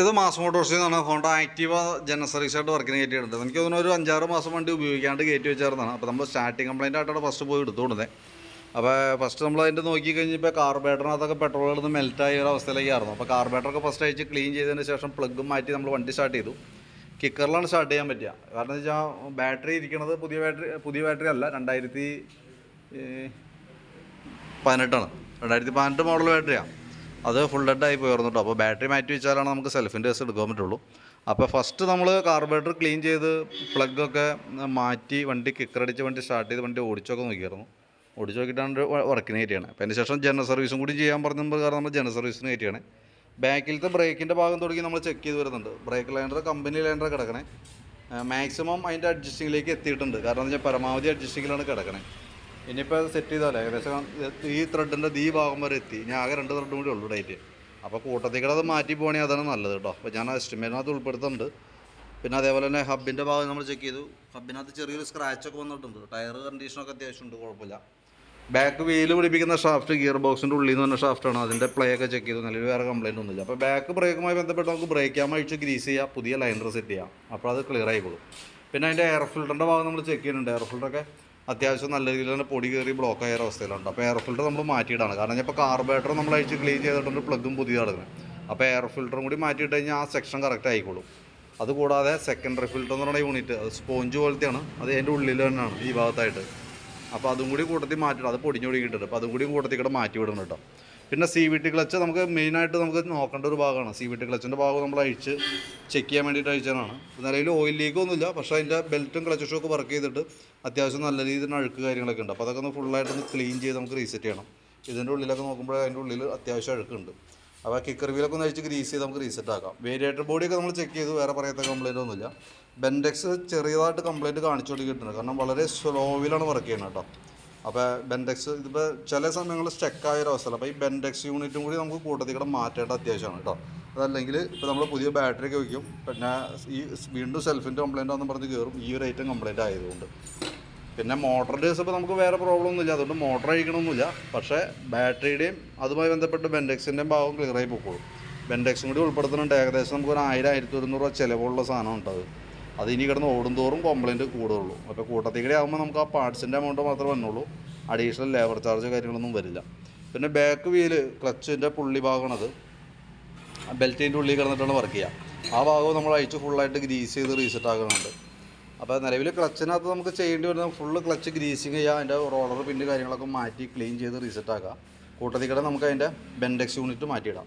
ഇത് മാസ് മോട്ടോഴ്സിൽ നിന്നാണ് Honda Activa general സർവീസായിട്ട് വർക്കിന് കയറ്റിയിട്ടുണ്ട്. എനിക്ക് തോന്നുന്നു ഒരു അഞ്ചാറ് മാസം വണ്ടി ഉപയോഗിക്കാണ്ട് കയറ്റി വെച്ചായിരുന്നതാണ്. അപ്പോൾ നമ്മൾ സ്റ്റാർട്ടിങ് കംപ്ലൈന്റ് ആയിട്ടാണ് ഫസ്റ്റ് പോയി എടുത്തുകൊണ്ടത്. അപ്പോൾ ഫസ്റ്റ് നമ്മൾ അതിന്റെ നോക്കി കഴിഞ്ഞപ്പോൾ കാർബേറ്ററിനകത്തൊക്കെ പെട്രോൾ മെൽറ്റ് മെൽറ്റായ ഒരു അവസ്ഥയിലേക്കായിരുന്നു. അപ്പോൾ കാർബേറ്ററൊക്കെ ഫസ്റ്റ് അയച്ച് ക്ലീൻ ചെയ്തതിന് ശേഷം പ്ലഗും മാറ്റി നമ്മൾ വണ്ടി സ്റ്റാർട്ട് ചെയ്തു. കിക്കറിലാണ് സ്റ്റാർട്ട് ചെയ്യാൻ പറ്റുക. കാരണം എന്ന് വെച്ചാൽ ബാറ്ററി ഇരിക്കുന്നത് പുതിയ ബാറ്ററി പുതിയ ബാറ്ററി അല്ല. രണ്ടായിരത്തി പതിനെട്ടാണ്. രണ്ടായിരത്തി പതിനെട്ട് മോഡൽ ബാറ്ററിയാണ് അത് ഫുൾ ഡെഡ് ആയി കേട്ടോ അപ്പോൾ ബാറ്ററി മാറ്റി വെച്ചാലാണ് നമുക്ക് സെൽഫിന്റെ കേസ് എടുക്കാൻ പറ്റുള്ളൂ. അപ്പോൾ ഫസ്റ്റ് നമ്മൾ കാർബറേറ്റർ ക്ലീൻ ചെയ്ത് പ്ലഗൊക്കെ മാറ്റി വണ്ടി കിക്കറടിച്ച് വണ്ടി സ്റ്റാർട്ട് ചെയ്ത് വണ്ടി ഓടിച്ചൊക്കെ നോക്കിയായിരുന്നു. ഓടിച്ച് നോക്കിയിട്ടാണ് വർക്കിന് കയറ്റിയാണ് അപ്പോൾ അതിന് ശേഷം ജനറൽ സർവീസും കൂടി ചെയ്യാൻ പറഞ്ഞ കാരണം നമ്മൾ ജനറൽ സർവീസിന് കയറ്റിയാണ്. ബാക്കിലത്തെ ബ്രേക്കിന്റെ ഭാഗം തുടങ്ങി നമ്മൾ ചെക്ക് ചെയ്ത് വരുന്നുണ്ട്. ബ്രേക്ക് ലൈൻഡർ കമ്പനി ലൈൻഡർ കിടക്കണേ. മാക്സിമം അതിന്റെ അഡ്ജസ്റ്റിങ്ങിലേക്ക് എത്തിയിട്ടുണ്ട്. കാരണം എന്ന് വെച്ചാൽ പരമാവധി അഡ്ജസ്റ്റിങ്ങിലാണ് കിടക്കണേ. ഇനിയിപ്പോൾ അത് സെറ്റ് ചെയ്താലേ? ഏകദേശം ഈ ത്രെഡിന്റെ ഈ ഭാഗം വരെ എത്തി. ഞാൻ ആകെ രണ്ട് ത്രെഡും കൂടി ഉള്ളൂ ഡേറ്റ് അപ്പോൾ കൂട്ടത്തിൽ അത് മാറ്റി പോകണമെങ്കിൽ അതാണ് നല്ലത് കേട്ടോ. അപ്പോൾ ഞാൻ എസ്റ്റിമേറ്റിനകത്ത് ഉൾപ്പെടുത്തുന്നുണ്ട്. പിന്നെ അതേപോലെ തന്നെ ഹബിന്റെ ഭാഗം നമ്മൾ ചെക്ക് ചെയ്തു. ഹബിനകത്ത് ചെറിയൊരു സ്ക്രാച്ചൊക്കെ വന്നിട്ടുണ്ട്. ടയർ കണ്ടീഷനൊക്കെ അത്യാവശ്യമുണ്ട് കുഴപ്പമില്ല. ബാക്ക് വീൽ പിടിപ്പിക്കുന്ന ഷാഫ്റ്റ് ഗിയർ ബോക്സിന്റെ ഉള്ളിൽ നിന്ന് തന്നെ ഷാഫ്റ്റാണ് അതിന്റെ പ്ലേ ഒക്കെ ചെക്ക് ചെയ്തു. നല്ലൊരു വേറെ കംപ്ലൈന്റ് ഒന്നുമില്ല. അപ്പോൾ ബാക്ക് ബ്രേക്കുമായി ബന്ധപ്പെട്ട് നമുക്ക് ബ്രേക്ക് ക്യാം അഴിച്ച് ഗ്രീസ് ചെയ്യാം. പുതിയ ലൈനർ സെറ്റ് ചെയ്യാം. അപ്പോൾ അത് ക്ലിയർ ആയിക്കോളും. പിന്നെ അതിന്റെ എയർ ഫിൽറ്ററിന്റെ ഭാഗം നമ്മൾ ചെക്ക് ചെയ്യുന്നുണ്ട്. എയർ ഫിൽറ്ററൊക്കെ അത്യാവശ്യം നല്ല രീതിയിൽ തന്നെ പൊടി കയറി ബ്ലോക്ക് ആയ അവസ്ഥയിലുണ്ട്. അപ്പോൾ എയർ ഫിൽറ്റർ നമ്മൾ മാറ്റിയിടാണ്. കാരണം ഇപ്പോൾ കാർബേറ്റർ നമ്മൾ അഴിച്ച് ക്ലീൻ ചെയ്തിട്ടുണ്ട് പ്ലഗും പുതിയ കിടക്കുന്നത് അപ്പോൾ എയർ ഫിൽറ്ററും കൂടി മാറ്റിയിട്ട് കഴിഞ്ഞാൽ ആ സെക്ഷൻ കറക്റ്റ് ആയിക്കോളും. അതുകൂടാതെ സെക്കൻഡറി ഫിൽറ്റർ എന്ന് പറയുന്ന യൂണിറ്റ് അത് സ്പോഞ്ച് പോലത്തെയാണ്. അത് അതിന്റെ ഉള്ളിൽ തന്നെയാണ് ഈ ഭാഗത്തായിട്ട്. അപ്പോൾ അതും കൂടി കൂട്ടത്തിൽ മാറ്റിയിട്ട് അത് പൊടിഞ്ഞു പൊടിക്കിട്ടുണ്ട് അപ്പോൾ അതും കൂടി കൂട്ടത്തിൽ കൂടെ മാറ്റി വിടുന്നുണ്ട് കേട്ടോ. പിന്നെ സി വി ടി ക്ലച്ച് നമുക്ക് മെയിനായിട്ട് നമുക്ക് നോക്കേണ്ട ഒരു ഭാഗമാണ്. സി വി ടി ക്ലച്ചിന്റെ ഭാഗം നമ്മൾ അഴിച്ച് ചെക്ക് ചെയ്യാൻ വേണ്ടിയിട്ട് അഴിച്ചതാണ്. നിലയിൽ ഓയിൽ ലീക്ക് ഒന്നുമില്ല. പക്ഷേ അതിന്റെ ബെൽറ്റും ക്ലച്ച് ഷോക്ക് വർക്ക് ചെയ്തിട്ട് അത്യാവശ്യം നല്ല രീതിയിൽ അഴുക്ക് കാര്യങ്ങളൊക്കെ ഉണ്ട്. അപ്പോൾ അതൊക്കെ ഒന്ന് ഫുള്ളായിട്ടൊന്ന് ക്ലീൻ ചെയ്ത് നമുക്ക് റീസെറ്റ് ചെയ്യണം. ഇതിന്റെ ഉള്ളിലൊക്കെ നോക്കുമ്പോൾ അതിന്റെ ഉള്ളിൽ അത്യാവശ്യം അഴുക്കുണ്ട്. അപ്പോൾ കിക്കർ വീലൊക്കെ ഒന്ന് അഴിച്ച് ഗ്രീസ് ചെയ്ത് നമുക്ക് റീസെറ്റ് ആക്കാം. വേരിയേറ്റർ ബോഡിയൊക്കെ നമ്മൾ ചെക്ക് ചെയ്ത്. വേറെ പറയാത്ത കംപ്ലൈന്റ് ഒന്നുമില്ല. ബെൻഡെക്സ് ചെറിയതായിട്ട് കംപ്ലൈന്റ് കാണിച്ചു കൊടുക്കിയിട്ടുണ്ട് കാരണം വളരെ സ്ലോവിലാണ് വർക്ക് ചെയ്യുന്നത് കേട്ടോ. അപ്പോൾ ബെൻഡെക്സ് ഇതിപ്പോൾ ചില സമയങ്ങളിൽ സ്റ്റക്കായ ഒരു അവസ്ഥ അപ്പോൾ ഈ ബെൻഡെക്സ് യൂണിറ്റും കൂടി നമുക്ക് കൂട്ടത്തിൽ കൂടെ മാറ്റേണ്ട അത്യാവശ്യമാണ് കേട്ടോ. അതല്ലെങ്കിൽ ഇപ്പോൾ നമ്മൾ പുതിയ ബാറ്ററി ഒക്കെ വയ്ക്കും പിന്നെ ഈ വീണ്ടും സെൽഫിന്റെ കംപ്ലൈന്റ് ആണെന്ന് പറഞ്ഞ് കയറും ഈ ഒരു ഐറ്റം കംപ്ലൈന്റ് ആയതുകൊണ്ട്. പിന്നെ മോട്ടറിന്റെ കേസ് ഇപ്പോൾ നമുക്ക് വേറെ പ്രോബ്ലം ഒന്നുമില്ല. അതുകൊണ്ട് മോട്ടർ അഴിക്കണമൊന്നുമില്ല. പക്ഷേ ബാറ്ററിയുടെയും അതുമായി ബന്ധപ്പെട്ട് ബെൻഡെക്സിന്റെയും ഭാഗം ക്ലിയറായി പോയിക്കോളും ബെൻഡെക്സും കൂടി ഉൾപ്പെടുത്തുന്നുണ്ട് ഏകദേശം നമുക്ക് ഒരു ആയിരം ആയിരത്തി ഒരുന്നൂറ് രൂപ ചിലവുള്ള സാധനം ഉണ്ട് അത് ഇനി കിടന്ന് ഓടും തോറും കംപ്ലൈന്റ് കൂടുള്ളൂ അപ്പോൾ കൂട്ടത്തിൽ കൂടി ആകുമ്പോൾ നമുക്ക് ആ പാർട്സിന്റെ എമൗണ്ട് മാത്രമേ വന്നുള്ളൂ. അഡീഷണൽ ലേബർ ചാർജ് കാര്യങ്ങളൊന്നും വരില്ല. പിന്നെ ബാക്ക് വീൽ ക്ലച്ചിന്റെ പുള്ളി ഭാഗമാണത്. ബെൽറ്റിന്റെ ഉള്ളിൽ കിടന്നിട്ടാണ് വർക്ക് ചെയ്യുക. ആ ഭാഗവും നമ്മൾ അഴിച്ച് ഫുള്ളായിട്ട് ഗ്രീസ് ചെയ്ത് റീസെറ്റ് ആക്കുന്നുണ്ട്. അപ്പോൾ നിലവിൽ ക്ലച്ചിനകത്ത് നമുക്ക് ചെയ്യേണ്ടി വരുന്ന ഫുള്ള് ക്ലച്ച് ഗ്രീസിങ് ചെയ്യുക അതിന്റെ റോളർ പിന്ന് കാര്യങ്ങളൊക്കെ മാറ്റി ക്ലീൻ ചെയ്ത് റീസെറ്റ് ആക്കുക. കൂട്ടത്തിൽ കൂടെ നമുക്ക് അതിന്റെ ബെൻഡെക്സ് യൂണിറ്റ് മാറ്റിയിടാം.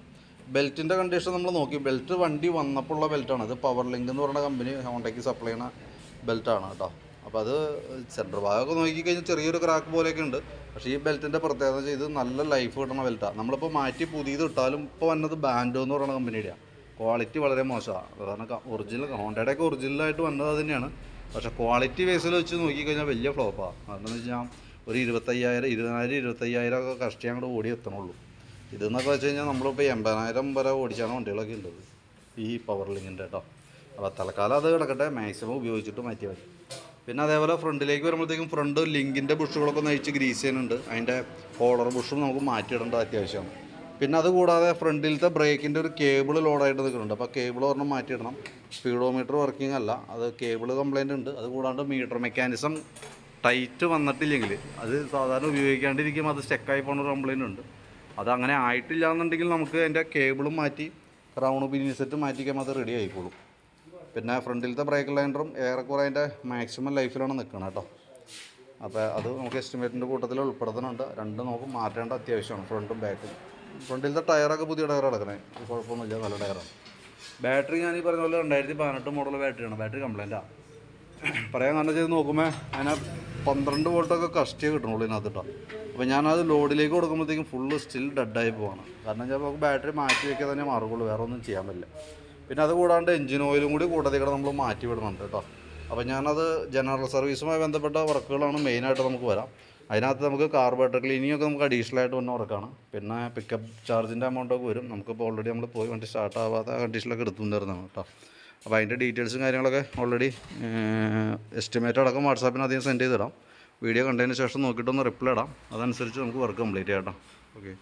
ബെൽറ്റിന്റെ കണ്ടീഷൻ നമ്മൾ നോക്കി. ബെൽറ്റ് വണ്ടി വന്നപ്പോൾ ഉള്ള ബെൽറ്റാണ്. അത് പവർ ലിങ്ക് എന്ന് പറയുന്ന കമ്പനി ഹോണ്ടയ്ക്ക് സപ്ലൈ ചെയ്യുന്ന ബെൽറ്റാണ് കേട്ടോ. അപ്പോൾ അത് സെന്റർ ഭാഗമൊക്കെ നോക്കിക്കഴിഞ്ഞാൽ ചെറിയൊരു ക്രാക്ക് പോലെയൊക്കെ ഉണ്ട്. പക്ഷേ ഈ ബെൽറ്റിന്റെ പ്രത്യേകത ചെയ്ത് നല്ല ലൈഫ് കിട്ടുന്ന ബെൽറ്റാണ് നമ്മളിപ്പോൾ മാറ്റി പുതിയത് ഇട്ടാലും ഇപ്പോൾ വന്നത് ബാൻഡോ എന്ന് പറയുന്ന കമ്പനിയുടെയാണ് ക്വാളിറ്റി വളരെ മോശമാണ് കാരണം ഒറിജിനൽ ഹോണ്ടയുടെ ഒക്കെ ഒറിജിനലായിട്ട് വന്നത് തന്നെയാണ്. പക്ഷേ ക്വാളിറ്റി ബേസിൽ വെച്ച് നോക്കിക്കഴിഞ്ഞാൽ വലിയ ഫ്ലോപ്പാണ് കാരണം എന്ന് വെച്ചാൽ ഒരു ഇരുപത്തയ്യായിരം ഇരുപതിനായിരം ഇരുപത്തയ്യായിരം ഒക്കെ കഷ്ടി അങ്ങോട്ട് ഓടി എത്തണുള്ളൂ. ഇതെന്നൊക്കെ വെച്ച് കഴിഞ്ഞാൽ നമ്മളിപ്പോൾ എൺപതിനായിരം വരെ ഓടിച്ചാണ് വണ്ടികളൊക്കെ ഉള്ളത്. ഈ പവർ ലിങ്ങിന്റെ കേട്ടോ അപ്പോൾ തൽക്കാലം അത് കിടക്കട്ടെ. മാക്സിമം ഉപയോഗിച്ചിട്ട് മാറ്റിയാൽ മതി. പിന്നെ അതേപോലെ ഫ്രണ്ടിലേക്ക് വരുമ്പോഴത്തേക്കും ഫ്രണ്ട് ലിങ്കിന്റെ ബുഷുകളൊക്കെ ഒന്ന് അഴിച്ച് ഗ്രീസ് ചെയ്യുന്നുണ്ട്. അതിന്റെ കോളർ ബുഷും നമുക്ക് മാറ്റിയിടേണ്ടത് അത്യാവശ്യമാണ്. പിന്നെ അതുകൂടാതെ ഫ്രണ്ടിലത്തെ ബ്രേക്കിന്റെ ഒരു കേബിൾ ലോഡായിട്ട് നിൽക്കുന്നുണ്ട്. അപ്പോൾ കേബിൾ ഒരെണ്ണം മാറ്റിയിടണം. സ്പീഡോമീറ്റർ വർക്കിംഗ് അല്ല. അത് കേബിൾ കംപ്ലൈന്റ് ഉണ്ട്. അത് കൂടാണ്ട് മീറ്റർ മെക്കാനിസം ടൈറ്റ് വന്നിട്ടില്ലെങ്കിൽ അത് സാധാരണ ഉപയോഗിക്കാണ്ടിരിക്കുമ്പോൾ അത് സ്റ്റെക്കായി പോകുന്ന ഒരു കംപ്ലൈന്റ് ഉണ്ട്. അത് അങ്ങനെ ആയിട്ടില്ല എന്നുണ്ടെങ്കിൽ നമുക്ക് അതിന്റെ കേബിളും മാറ്റി ക്രൗൺ പിനി സെറ്റ് മാറ്റിക്കുമ്പോൾ അത് റെഡി ആയിക്കോളും. പിന്നെ ഫ്രണ്ടിലത്തെ ബ്രേക്ക് ലൈൻഡറും ഏറെക്കുറെ അതിന്റെ മാക്സിമം ലൈഫിലാണ് നിൽക്കണം കേട്ടോ അപ്പോൾ അത് നമുക്ക് എസ്റ്റിമേറ്റിന്റെ കൂട്ടത്തിൽ ഉൾപ്പെടുത്തുന്നുണ്ട്. രണ്ടും നമുക്ക് മാറ്റേണ്ട അത്യാവശ്യമാണ് ഫ്രണ്ടും ബാക്കും ഫ്രണ്ടിലത്തെ ടയറൊക്കെ പുതിയ ടയർ കിടക്കണേ കുഴപ്പമൊന്നുമില്ല നല്ല ടയറാണ് ബാറ്ററി ഞാൻ ഈ പറഞ്ഞ പോലെ രണ്ടായിരത്തി പതിനെട്ട് മോഡൽ ബാറ്ററിയാണ് ബാറ്ററി കംപ്ലൈന്റാണ് പറയാൻ കാരണം ചെയ്ത് നോക്കുമ്പോൾ അതിനെ പന്ത്രണ്ട് വോൾട്ടൊക്കെ കഷ്ടിയേ കിട്ടണുള്ളൂ ഇതിനകത്ത് കേട്ടോ അപ്പോൾ ഞാനത് ലോഡിലേക്ക് കൊടുക്കുമ്പോഴത്തേക്കും ഫുള്ള് സ്റ്റിൽ ഡെഡായി പോവാണ്. കാരണം നമുക്ക് ബാറ്ററി മാറ്റി വയ്ക്കാൻ തന്നെ മാറുകയുള്ളൂ വേറെ ഒന്നും ചെയ്യാൻ പറ്റില്ല. പിന്നെ അത് കൂടാണ്ട് എഞ്ചിൻ ഓയിലും കൂടി കൂട്ടത്തിൽ കൂടെ നമ്മൾ മാറ്റി വിടുന്നുണ്ട് കേട്ടോ അപ്പോൾ ഞാനത് ജനറൽ സർവീസുമായി ബന്ധപ്പെട്ട വർക്കുകളാണ് മെയിനായിട്ട് നമുക്ക് വരാം. അതിനകത്ത് നമുക്ക് കാർബറേറ്റർ ക്ലീനിങ് ഒക്കെ നമുക്ക് അഡീഷണൽ ആയിട്ട് വന്ന വർക്കാണ് പിന്നെ പിക്കപ്പ് ചാർജിന്റെ എമൗണ്ടൊക്കെ വരും. നമുക്കിപ്പോൾ ഓൾറെഡി നമ്മൾ പോയി വണ്ടി സ്റ്റാർട്ട് ആവാത്ത കണ്ടീഷനിലൊക്കെ എടുത്തു തരുന്നതാണ് കേട്ടോ അപ്പോൾ അതിന്റെ ഡീറ്റെയിൽസും കാര്യങ്ങളൊക്കെ ഓൾറെഡി എസ്റ്റിമേറ്റ് അടക്കം വാട്സാപ്പിന് അധികം സെൻഡ് ചെയ്തിടാം. വീഡിയോ കണ്ടതിന് ശേഷം നോക്കിയിട്ടൊന്ന് റിപ്ലൈ ഇടാം. അതനുസരിച്ച് നമുക്ക് വർക്ക് കംപ്ലീറ്റ് ചെയ്യാം കേട്ടോ. ഓക്കെ